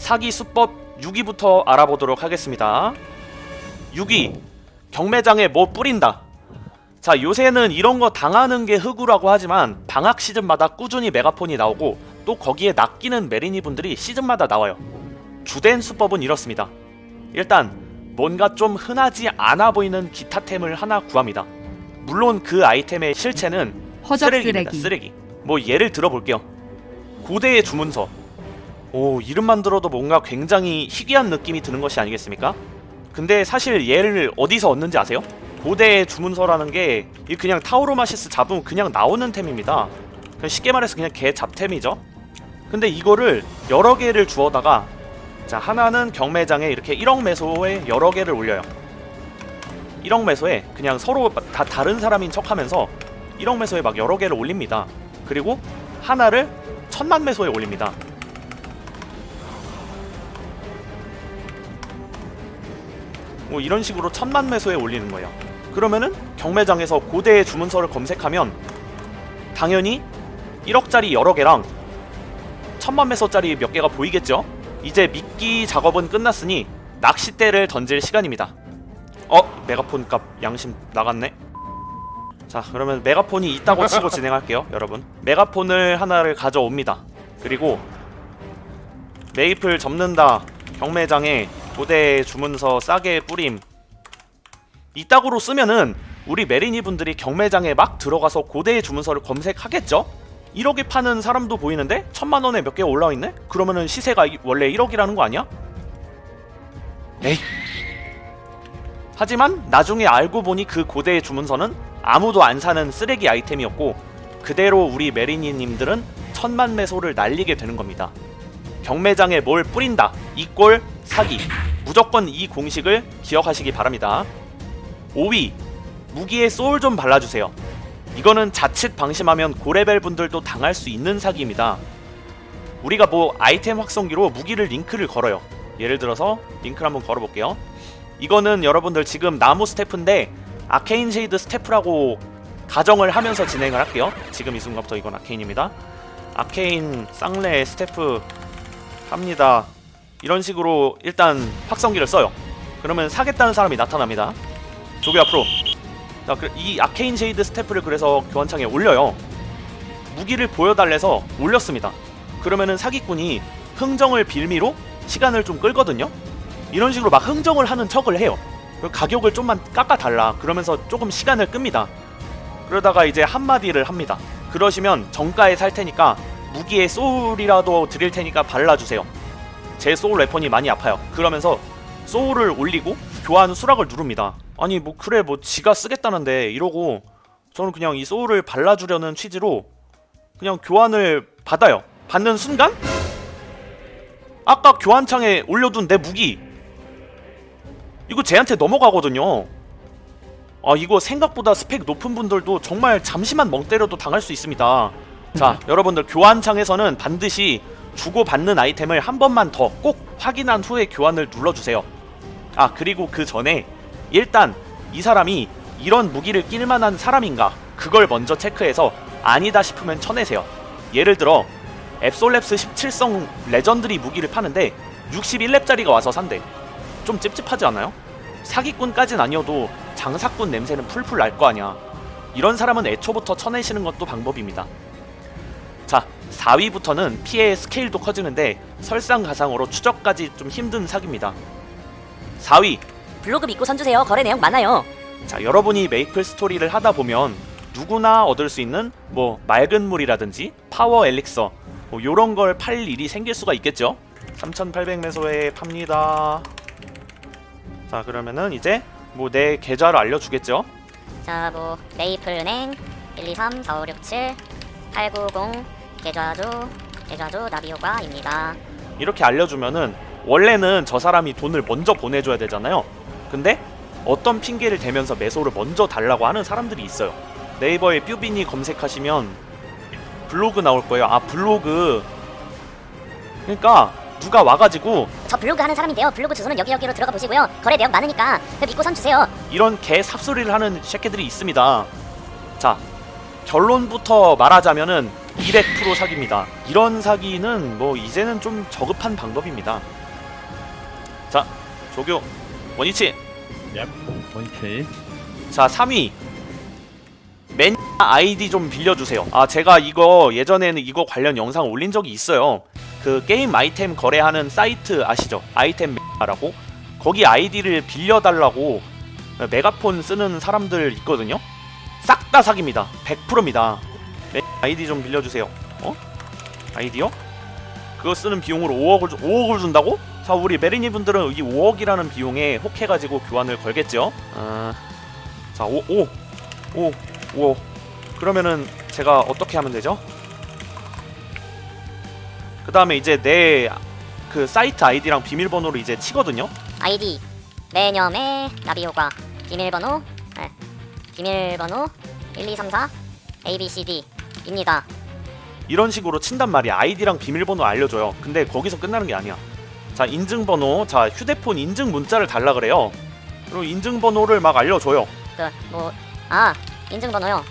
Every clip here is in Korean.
사기 수법 6위부터 알아보도록 하겠습니다. 6위 경매장에 뭐 뿌린다. 자 요새는 이런 거 당하는 게 흑우라고 하지만 방학 시즌마다 꾸준히 메가폰이 나오고 또 거기에 낚이는 메리니 분들이 시즌마다 나와요. 주된 수법은 이렇습니다. 일단 뭔가 좀 흔하지 않아 보이는 기타템을 하나 구합니다. 물론 그 아이템의 실체는 허접 쓰레기입니다. 쓰레기. 쓰레기. 뭐 예를 들어볼게요. 고대의 주문서. 오 이름만 들어도 뭔가 굉장히 희귀한 느낌이 드는 것이 아니겠습니까? 근데 사실 얘를 어디서 얻는지 아세요? 고대의 주문서라는 게이 그냥 타우로마시스 잡으면 그냥 나오는 템입니다. 그냥 쉽게 말해서 그냥 개 잡템이죠. 근데 이거를 여러 개를 주워다가 자 하나는 경매장에 이렇게 1억 매소에 여러 개를 올려요. 1억 매소에 그냥 서로 다 다른 사람인 척하면서 1억 매소에 막 여러 개를 올립니다. 그리고 하나를 천만 매소에 올립니다. 뭐 이런 식으로 천만 매소에 올리는 거예요. 그러면은 경매장에서 고대의 주문서를 검색하면 당연히 1억짜리 여러 개랑 천만 매소짜리 몇 개가 보이겠죠? 이제 미끼 작업은 끝났으니 낚싯대를 던질 시간입니다. 어? 메가폰 값 양심 나갔네? 자 그러면 메가폰이 있다고 치고 진행할게요 여러분 메가폰을 하나를 가져옵니다 그리고 메이플 접는다 경매장에 고대 주문서 싸게 뿌림 이따구로 쓰면은 우리 메리니 분들이 경매장에 막 들어가서 고대의 주문서를 검색하겠죠? 1억에 파는 사람도 보이는데 천만 원에 몇 개 올라와 있네? 그러면은 시세가 이- 원래 1억이라는 거 아니야? 에이. 하지만 나중에 알고 보니 그 고대의 주문서는 아무도 안 사는 쓰레기 아이템이었고 그대로 우리 메리니님들은 천만 매소를 날리게 되는 겁니다. 경매장에 뭘 뿌린다. 이꼴 사기. 무조건 이 공식을 기억하시기 바랍니다. 5위 무기에 소울 좀 발라주세요. 이거는 자칫 방심하면 고레벨 분들도 당할 수 있는 사기입니다. 우리가 뭐 아이템 확성기로 무기를 링크를 걸어요. 예를 들어서 링크를 한번 걸어볼게요. 이거는 여러분들 지금 나무 스태프인데 아케인 쉐이드 스태프라고 가정을 하면서 진행을 할게요. 지금 이 순간부터 이건 아케인입니다. 아케인 쌍레 스태프 합니다. 이런 식으로 일단 확성기를 써요. 그러면 사겠다는 사람이 나타납니다. 조비 앞으로. 자, 그- 이 아케인 쉐이드 스태프를 그래서 교환창에 올려요. 무기를 보여달래서 올렸습니다. 그러면은 사기꾼이 흥정을 빌미로 시간을 좀 끌거든요. 이런 식으로 막 흥정을 하는 척을 해요. 가격을 좀만 깎아달라. 그러면서 조금 시간을 끕니다. 그러다가 이제 한마디를 합니다. 그러시면 정가에 살 테니까 무기에 소울이라도 드릴 테니까 발라주세요. 제 소울 웨폰이 많이 아파요. 그러면서 소울을 올리고 교환 수락을 누릅니다. 아니 뭐 그래 뭐 지가 쓰겠다는데 이러고 저는 그냥 이 소울을 발라주려는 취지로 그냥 교환을 받아요. 받는 순간 아까 교환창에 올려둔 내 무기 이거 쟤한테 넘어가거든요. 아 이거 생각보다 스펙 높은 분들도 정말 잠시만 멍 때려도 당할 수 있습니다. 자 여러분들 교환창에서는 반드시 주고받는 아이템을 한 번만 더 꼭 확인한 후에 교환을 눌러주세요. 아 그리고 그 전에 일단 이 사람이 이런 무기를 낄 만한 사람인가 그걸 먼저 체크해서 아니다 싶으면 쳐내세요. 예를 들어 앱솔랩스 17성 레전드리 무기를 파는데 61렙짜리가 와서 산대. 좀 찝찝하지 않아요? 사기꾼까진 아니어도 장사꾼 냄새는 풀풀 날 거 아니야. 이런 사람은 애초부터 쳐내시는 것도 방법입니다. 자, 4위부터는 피해의 스케일도 커지는데 설상가상으로 추적까지 좀 힘든 사기입니다. 4위, 블로그 믿고 선주세요. 거래 내용 많아요. 자 여러분이 메이플 스토리를 하다 보면 누구나 얻을 수 있는 뭐 맑은 물이라든지 파워 엘릭서 뭐 요런 걸 팔 일이 생길 수가 있겠죠 3800매소에 팝니다 자 그러면은 이제 뭐 내 계좌를 알려주겠죠 자, 뭐 메이플은행 1, 2, 3, 4, 5, 6, 7, 890 계좌주 계좌주 나비효과입니다. 이렇게 알려주면은 원래는 저 사람이 돈을 먼저 보내줘야 되잖아요 근데 어떤 핑계를 대면서 매소를 먼저 달라고 하는 사람들이 있어요 네이버에 뾰비니 검색하시면 블로그 나올 거예요 아 블로그 그러니까 누가 와가지고 저 블로그 하는 사람인데요. 블로그 주소는 여기 여기로 들어가 보시고요. 거래 내용 많으니까 그 믿고 선 주세요. 이런 개 삽소리를 하는 새끼들이 있습니다. 자, 결론부터 말하자면은 200% 사기입니다. 이런 사기는 뭐 이제는 좀 저급한 방법입니다. 자, 조교 원위치. 얍. 원케이. 자, 3위. 맨 아이디 좀 빌려주세요. 아, 제가 이거 예전에는 이거 관련 영상 올린 적이 있어요. 그 게임 아이템 거래하는 사이트 아시죠? 아이템 메가라고 거기 아이디를 빌려달라고 메가폰 쓰는 사람들 있거든요. 싹 다 사기입니다. 100%입니다. 맨 아이디 좀 빌려주세요. 어? 아이디요? 그거 쓰는 비용으로 5억을 주, 5억을 준다고? 자, 우리 메리니 분들은 이 5억이라는 비용에 혹해가지고 교환을 걸겠죠. 아, 자, 5, 5, 5, 5. 그러면은 제가 어떻게 하면 되죠? 그 다음에 이제 내 그 사이트 아이디랑 비밀번호를 이제 치거든요. 아이디 매념의 나비 효과 비밀번호 네. 비밀번호 1234 ABCD 입니다. 이런 식으로 친단 말이야. 아이디랑 비밀번호 알려줘요. 근데 거기서 끝나는 게 아니야. 자, 인증번호. 자, 휴대폰 인증 문자를 달라 그래요. 그리고 인증번호를 막 알려줘요. 그 뭐 아 인증번호요.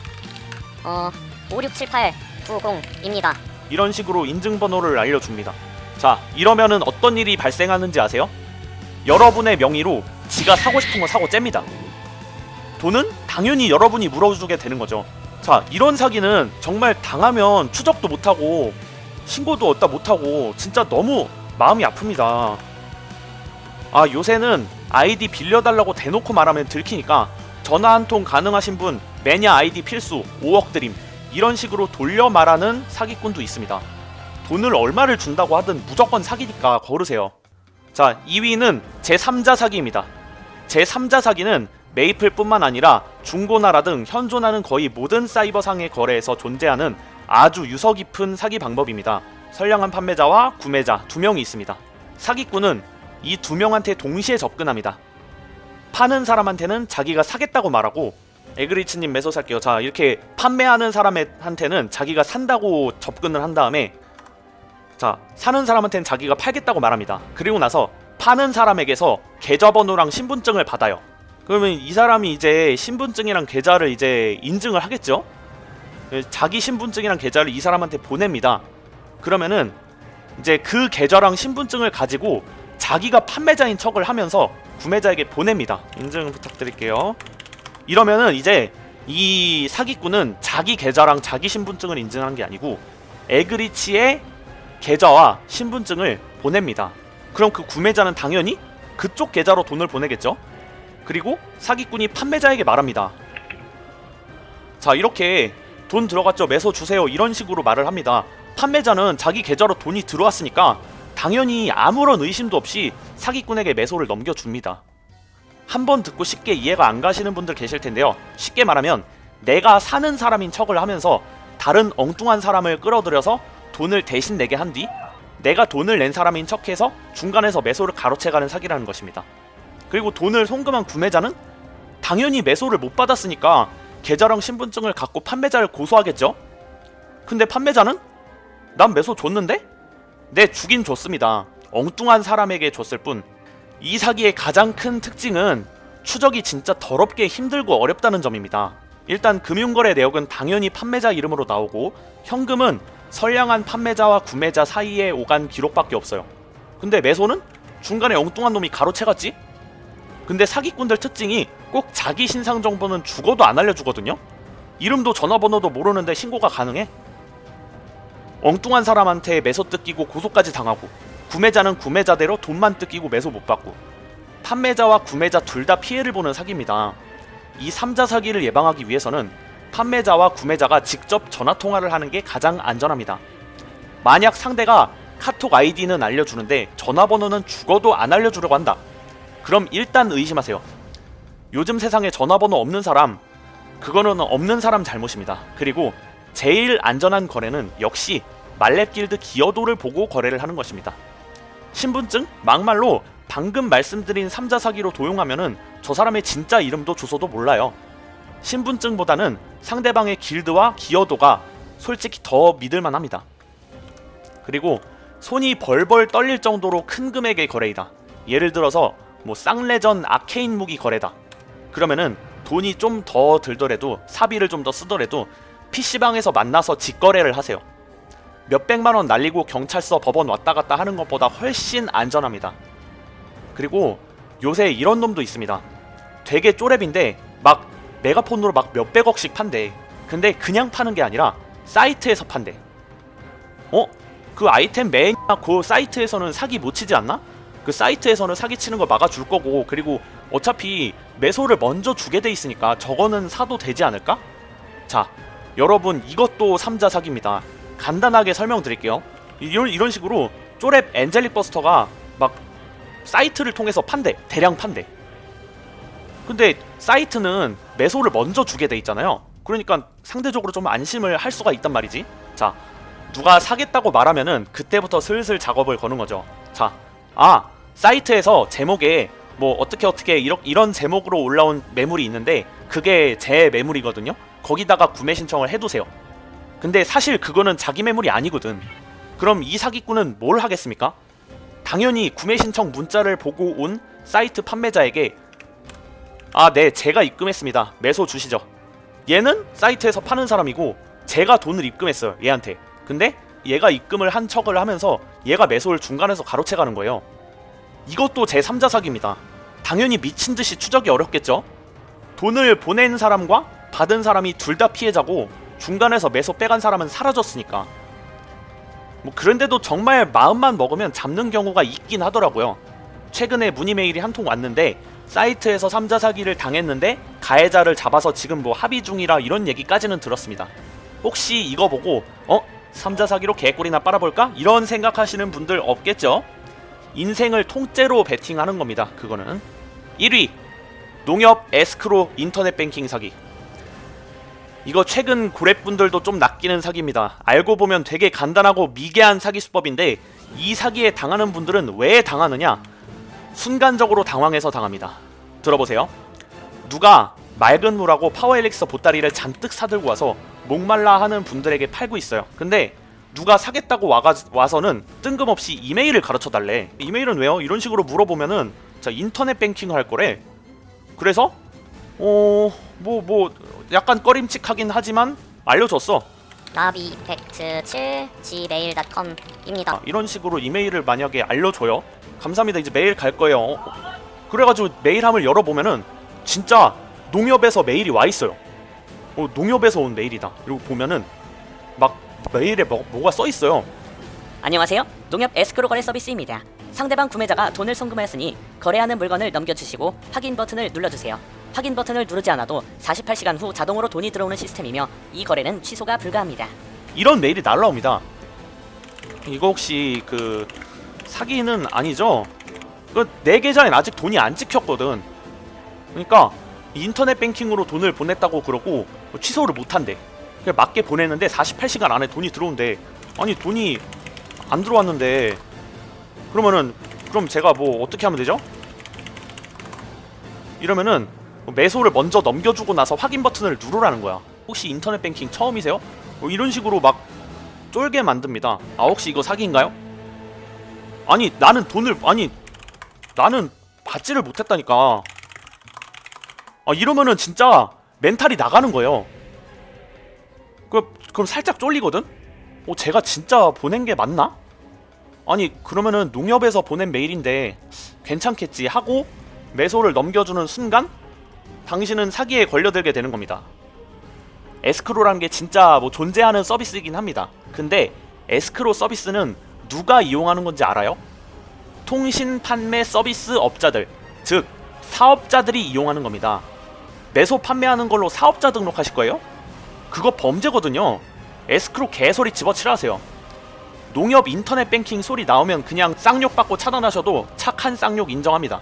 어 567890입니다. 이런 식으로 인증번호를 알려줍니다. 자, 이러면은 어떤 일이 발생하는지 아세요? 여러분의 명의로 지가 사고 싶은 거 사고 잽니다. 돈은 당연히 여러분이 물어주게 되는 거죠. 자, 이런 사기는 정말 당하면 추적도 못하고 신고도 얻다 못하고 진짜 너무 마음이 아픕니다. 아, 요새는 아이디 빌려달라고 대놓고 말하면 들키니까 전화 한 통 가능하신 분 매냐 아이디 필수 5억 드림 이런 식으로 돌려 말하는 사기꾼도 있습니다. 돈을 얼마를 준다고 하든 무조건 사기니까 거르세요. 자, 2위는 제3자 사기입니다. 제3자 사기는 메이플뿐만 아니라 중고나라 등 현존하는 거의 모든 사이버상의 거래에서 존재하는 아주 유서 깊은 사기 방법입니다. 선량한 판매자와 구매자 두 명이 있습니다. 사기꾼은 이 두 명한테 동시에 접근합니다. 파는 사람한테는 자기가 사겠다고 말하고 에그리츠님 매소 살게요. 자 이렇게 판매하는 사람한테는 자기가 산다고 접근을 한 다음에 자 사는 사람한테는 자기가 팔겠다고 말합니다. 그리고 나서 파는 사람에게서 계좌번호랑 신분증을 받아요. 그러면 이 사람이 이제 신분증이랑 계좌를 이제 인증을 하겠죠? 예, 자기 신분증이랑 계좌를 이 사람한테 보냅니다. 그러면은 이제 그 계좌랑 신분증을 가지고 자기가 판매자인 척을 하면서 구매자에게 보냅니다. 인증 부탁드릴게요. 이러면은 이제 이 사기꾼은 자기 계좌랑 자기 신분증을 인증한 게 아니고 에그리치의 계좌와 신분증을 보냅니다. 그럼 그 구매자는 당연히 그쪽 계좌로 돈을 보내겠죠? 그리고 사기꾼이 판매자에게 말합니다. 자, 이렇게 돈 들어갔죠? 매서 주세요. 이런 식으로 말을 합니다. 판매자는 자기 계좌로 돈이 들어왔으니까 당연히 아무런 의심도 없이 사기꾼에게 매소를 넘겨줍니다. 한 번 듣고 쉽게 이해가 안 가시는 분들 계실 텐데요. 쉽게 말하면 내가 사는 사람인 척을 하면서 다른 엉뚱한 사람을 끌어들여서 돈을 대신 내게 한 뒤 내가 돈을 낸 사람인 척해서 중간에서 매소를 가로채가는 사기라는 것입니다. 그리고 돈을 송금한 구매자는 당연히 매소를 못 받았으니까 계좌랑 신분증을 갖고 판매자를 고소하겠죠? 근데 판매자는 난 매소 줬는데? 네, 주긴 줬습니다. 엉뚱한 사람에게 줬을 뿐. 이 사기의 가장 큰 특징은 추적이 진짜 더럽게 힘들고 어렵다는 점입니다. 일단 금융거래 내역은 당연히 판매자 이름으로 나오고 현금은 선량한 판매자와 구매자 사이에 오간 기록밖에 없어요. 근데 매소는 중간에 엉뚱한 놈이 가로채갔지? 근데 사기꾼들 특징이 꼭 자기 신상 정보는 죽어도 안 알려주거든요? 이름도 전화번호도 모르는데 신고가 가능해? 엉뚱한 사람한테 매소 뜯기고 고소까지 당하고 구매자는 구매자대로 돈만 뜯기고 매소 못 받고 판매자와 구매자 둘 다 피해를 보는 사기입니다. 이 3자 사기를 예방하기 위해서는 판매자와 구매자가 직접 전화 통화를 하는 게 가장 안전합니다. 만약 상대가 카톡 아이디는 알려주는데 전화번호는 죽어도 안 알려주려고 한다. 그럼 일단 의심하세요. 요즘 세상에 전화번호 없는 사람, 그거는 없는 사람 잘못입니다. 그리고 제일 안전한 거래는 역시 말렙 길드 기여도를 보고 거래를 하는 것입니다. 신분증? 막말로 방금 말씀드린 3자 사기로 도용하면은 저 사람의 진짜 이름도 주소도 몰라요. 신분증보다는 상대방의 길드와 기여도가 솔직히 더 믿을만 합니다. 그리고 손이 벌벌 떨릴 정도로 큰 금액의 거래이다. 예를 들어서 뭐 쌍레전 아케인 무기 거래다. 그러면은 돈이 좀 더 들더라도 사비를 좀 더 쓰더라도 PC방에서 만나서 직거래를 하세요. 몇백만 원 날리고 경찰서 법원 왔다 갔다 하는 것보다 훨씬 안전합니다. 그리고 요새 이런 놈도 있습니다. 되게 쪼렙인데 막 메가폰으로 막 몇백억씩 판대. 근데 그냥 파는 게 아니라 사이트에서 판대. 어? 그 아이템 맨그 사이트에서는 사기 못 치지 않나? 그 사이트에서는 사기 치는 걸 막아줄 거고 그리고 어차피 매소를 먼저 주게 돼 있으니까 저거는 사도 되지 않을까? 자, 여러분 이것도 삼자 사기입니다. 간단하게 설명드릴게요. 이런 이런 식으로 쪼렙 엔젤릭 버스터가 막 사이트를 통해서 판대, 대량 판대. 근데 사이트는 매소를 먼저 주게 돼 있잖아요. 그러니까 상대적으로 좀 안심을 할 수가 있단 말이지. 자, 누가 사겠다고 말하면은 그때부터 슬슬 작업을 거는 거죠. 자, 아 사이트에서 제목에 뭐 어떻게 어떻게 이런 이런 제목으로 올라온 매물이 있는데 그게 제 매물이거든요. 거기다가 구매 신청을 해두세요. 근데 사실 그거는 자기 매물이 아니거든. 그럼 이 사기꾼은 뭘 하겠습니까? 당연히 구매 신청 문자를 보고 온 사이트 판매자에게 아, 네, 제가 입금했습니다. 매소 주시죠. 얘는 사이트에서 파는 사람이고 제가 돈을 입금했어요. 얘한테. 근데 얘가 입금을 한 척을 하면서 얘가 매소를 중간에서 가로채 가는 거예요. 이것도 제 3자 사기입니다. 당연히 미친 듯이 추적이 어렵겠죠? 돈을 보낸 사람과 받은 사람이 둘 다 피해자고 중간에서 매소 빼간 사람은 사라졌으니까. 뭐 그런데도 정말 마음만 먹으면 잡는 경우가 있긴 하더라고요. 최근에 문의 메일이 한 통 왔는데 사이트에서 3자 사기를 당했는데 가해자를 잡아서 지금 뭐 합의 중이라 이런 얘기까지는 들었습니다. 혹시 이거 보고 어? 3자 사기로 개꿀이나 빨아볼까? 이런 생각하시는 분들 없겠죠? 인생을 통째로 베팅하는 겁니다. 그거는 1위 농협 에스크로 인터넷 뱅킹 사기 이거 최근 고랩분들도 좀 낚이는 사기입니다. 알고 보면 되게 간단하고 미개한 사기 수법인데 이 사기에 당하는 분들은 왜 당하느냐? 순간적으로 당황해서 당합니다. 들어보세요. 누가 맑은 물하고 파워 엘릭서 보따리를 잔뜩 사들고 와서 목말라 하는 분들에게 팔고 있어요. 근데 누가 사겠다고 와가, 와서는 뜬금없이 이메일을 가르쳐 달래. 이메일은 왜요? 이런 식으로 물어보면은 자 인터넷 뱅킹을 할 거래. 그래서 어뭐뭐 약간 꺼림칙하긴 하지만 알려줬어. 나비 이펙트 7 gmail.com입니다. 아, 이런 식으로 이메일을 만약에 알려줘요. 감사합니다. 이제 메일 갈 거예요. 어, 그래가지고 메일함을 열어보면은 진짜 농협에서 메일이 와 있어요. 어, 농협에서 온 메일이다. 그리고 보면은 막 메일에 뭐, 뭐가 써 있어요. 안녕하세요. 농협 에스크로 거래 서비스입니다. 상대방 구매자가 돈을 송금하였으니 거래하는 물건을 넘겨주시고 확인 버튼을 눌러주세요. 확인 버튼을 누르지 않아도 48시간 후 자동으로 돈이 들어오는 시스템이며 이 거래는 취소가 불가합니다. 이런 메일이 날라옵니다. 이거 혹시 그 사기는 아니죠? 그내 계좌엔 아직 돈이 안 찍혔거든. 그러니까 인터넷 뱅킹으로 돈을 보냈다고 그러고 취소를 못 한대. 그냥 맞게 보냈는데 48시간 안에 돈이 들어온대. 아니 돈이 안 들어왔는데 그러면은 그럼 제가 뭐 어떻게 하면 되죠? 이러면은 매소를 먼저 넘겨주고 나서 확인 버튼을 누르라는 거야. 혹시 인터넷 뱅킹 처음이세요? 뭐 이런 식으로 막 쫄게 만듭니다. 아 혹시 이거 사기인가요? 아니 나는 돈을 아니 나는 받지를 못했다니까. 아 이러면은 진짜 멘탈이 나가는 거예요. 그 그럼 살짝 쫄리거든. 어 제가 진짜 보낸 게 맞나? 아니 그러면은 농협에서 보낸 메일인데 괜찮겠지 하고 매소를 넘겨주는 순간 당신은 사기에 걸려들게 되는 겁니다. 에스크로라는 게 진짜 뭐 존재하는 서비스이긴 합니다. 근데 에스크로 서비스는 누가 이용하는 건지 알아요? 통신 판매 서비스 업자들, 즉 사업자들이 이용하는 겁니다. 매소 판매하는 걸로 사업자 등록하실 거예요? 그거 범죄거든요. 에스크로 개소리 집어치라세요. 농협 인터넷 뱅킹 소리 나오면 그냥 쌍욕 받고 차단하셔도 착한 쌍욕 인정합니다.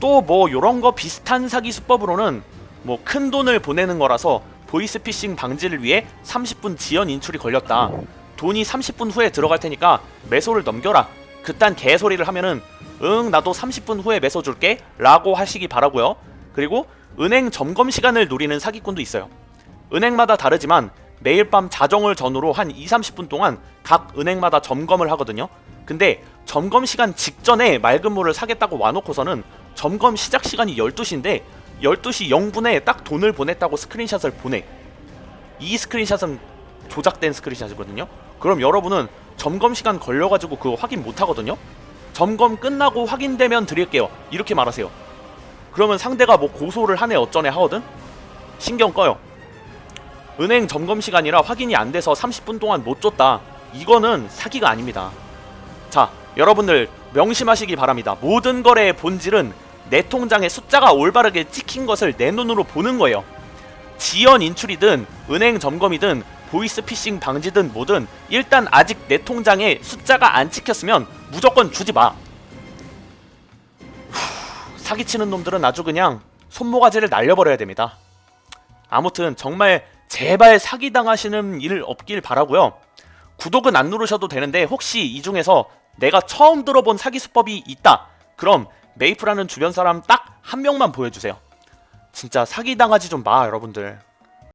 또 뭐 요런 거 비슷한 사기 수법으로는 뭐 큰 돈을 보내는 거라서 보이스피싱 방지를 위해 30분 지연 인출이 걸렸다. 돈이 30분 후에 들어갈 테니까 매소를 넘겨라. 그딴 개소리를 하면은 응 나도 30분 후에 매소 줄게 라고 하시기 바라고요. 그리고 은행 점검 시간을 노리는 사기꾼도 있어요. 은행마다 다르지만 매일 밤 자정을 전후로 한 2, 30분 동안 각 은행마다 점검을 하거든요. 근데 점검 시간 직전에 맑은 물을 사겠다고 와놓고서는 점검 시작 시간이 12시인데 12시 0분에 딱 돈을 보냈다고 스크린샷을 보내. 이 스크린샷은 조작된 스크린샷이거든요. 그럼 여러분은 점검 시간 걸려가지고 그거 확인 못 하거든요. 점검 끝나고 확인되면 드릴게요. 이렇게 말하세요. 그러면 상대가 뭐 고소를 하네 어쩌네 하거든. 신경 꺼요. 은행 점검 시간이라 확인이 안 돼서 30분 동안 못 줬다. 이거는 사기가 아닙니다. 자, 여러분들 명심하시기 바랍니다. 모든 거래의 본질은 내 통장에 숫자가 올바르게 찍힌 것을 내 눈으로 보는 거예요. 지연 인출이든 은행 점검이든 보이스 피싱 방지든 뭐든 일단 아직 내 통장에 숫자가 안 찍혔으면 무조건 주지 마. 후, 사기치는 놈들은 아주 그냥 손모가지를 날려버려야 됩니다. 아무튼 정말 제발 사기 당하시는 일 없길 바라고요. 구독은 안 누르셔도 되는데 혹시 이 중에서 내가 처음 들어본 사기 수법이 있다. 그럼 메이플하는 주변 사람 딱 한 명만 보여주세요. 진짜 사기 당하지 좀 마, 여러분들.